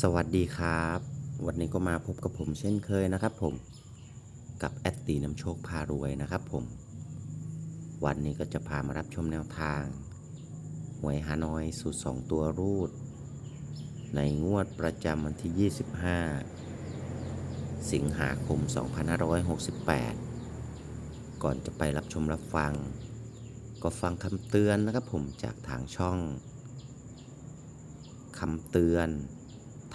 สวัสดีครับ วันนี้ก็มาพบกับผมเช่นเคยนะครับผมกับแอดตีน้ำโชคพารวยนะครับผม วันนี้ก็จะพามารับชมแนวทาง หวยฮานอยสูตร 2 ตัวรูด ในงวดประจำวันที่ 25 สิงหาคม 2568 ก่อนจะไปรับชมรับฟัง ก็ฟังคำเตือนนะครับผมจากทางช่องคำเตือน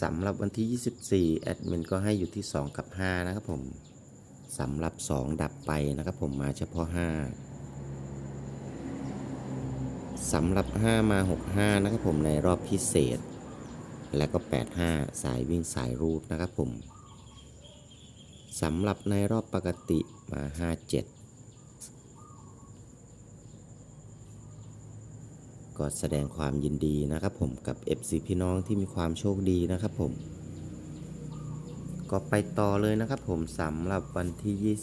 สำหรับวันที่ 24 แอดมินก็ให้อยู่ที่ 2 กับ 5 นะครับผมสำหรับ 2 ดับไปนะครับผมมาเฉพาะ 5สำหรับ 5 มา 65 นะครับผมในรอบพิเศษ แล้วก็ 85 สายวิ่งสายรูดนะครับผมสำหรับในรอบปกติมา 57 ก็แสดงความยินดีนะครับผมกับ FC พี่น้องที่มีความโชคดีนะครับผม ก็ไปต่อเลยนะครับผมสำหรับวันที่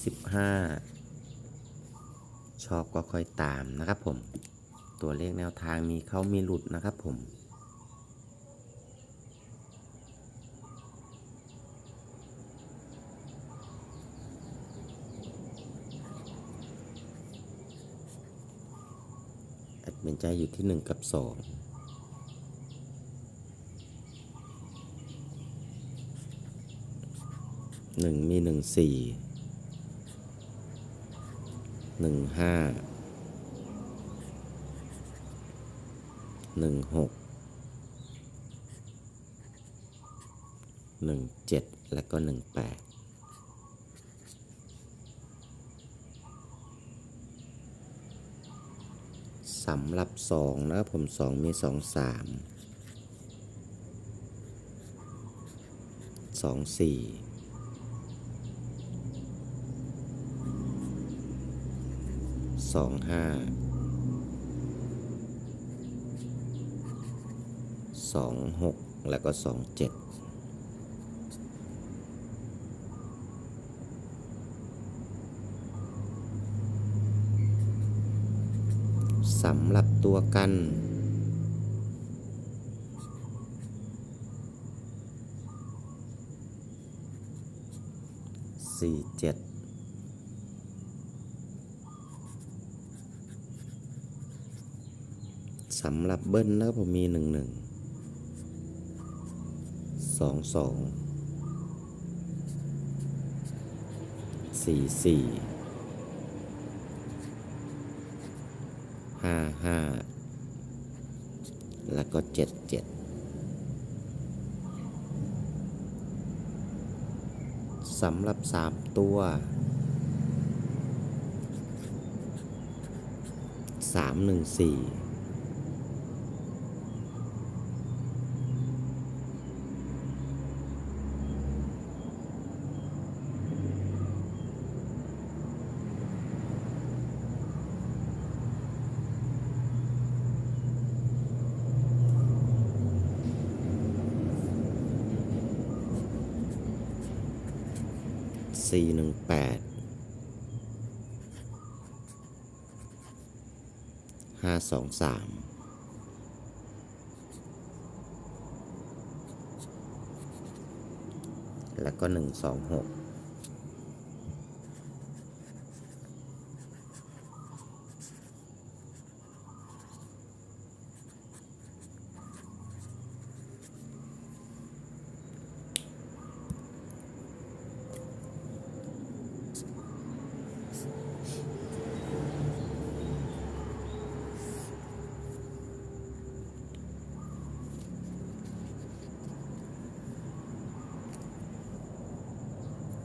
25 ชอบก็ค่อยตามนะครับผม ตัวเลขแนวทางมีเข้ามีหลุดนะครับผม แอดมินจอยู่ที่ 1 กับ 2หนึ่งมีหนึ่งสี่หนึ่งห้าหนึ่งหกหนึ่งเจ็ดและก็หนึ่งแปด สำหรับสองนะครับผมสองมีสองสามสองสี่สองห้าสองหกแล้วก็สองเจ็ด สำหรับตัวกัน สี่เจ็ดสำหรับเบิ้ลนะครับผมมีหนึ่งหนึ่งสองสองสี่สี่ ห้าห้าแล้วก็เจ็ดเจ็ดสำหรับสามตัวสามหนึ่งสี่ สี่หนึ่งแปดห้าสองสามแล้วก็หนึ่งสองหก